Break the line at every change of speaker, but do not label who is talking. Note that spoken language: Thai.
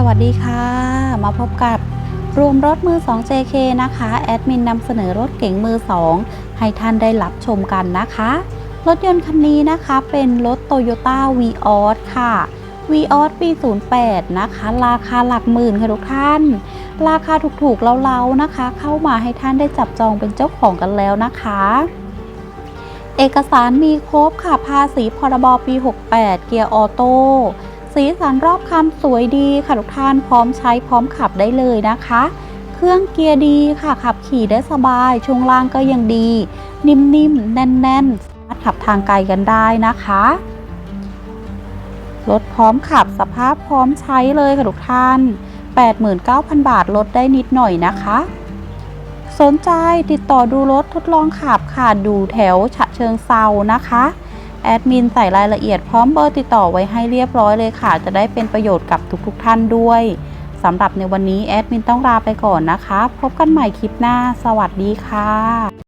สวัสดีค่ะ มาพบกับรวมรถมือ 2 JK นะคะ แอดมินนำเสนอรถเก๋งมือ 2 ให้ท่านได้รับชมกันนะคะ รถยนต์คันนี้นะคะเป็นรถ Toyota v ีออสค่ะ v ีออสปี 08 นะคะ ราคาหลักหมื่นค่ะทุกท่าน ราคาถูกๆเล้าๆนะคะ เข้ามาให้ท่านได้จับจองเป็นเจ้าของกันแล้วนะคะ เอกสารมีครบค่ะภาษีพรบปี 68 เกียร์ออโต้ สีสันรอบคันสวยดีค่ะทุกท่านพร้อมใช้พร้อมขับได้เลยนะคะ เครื่องเกียร์ดีค่ะขับขี่ได้สบาย ช่วงล่างก็ยังดี นิ่มๆ แน่นๆ สามารถขับทางไกลกันได้นะคะรถพร้อมขับสภาพพร้อมใช้เลยค่ะทุกท่าน 89,000 บาทลดได้นิดหน่อยนะคะ สนใจติดต่อดูรถทดลองขับค่ะ ดูแถวฉะเชิงเซานะคะ แอดมินใส่รายละเอียดพร้อมเบอร์ติดต่อไว้ให้เรียบร้อยเลยค่ะ จะได้เป็นประโยชน์กับทุกๆทท่านด้วยสำหรับในวันนี้แอดมินต้องลาไปก่อนนะคะ พบกันใหม่คลิปหน้า สวัสดีค่ะ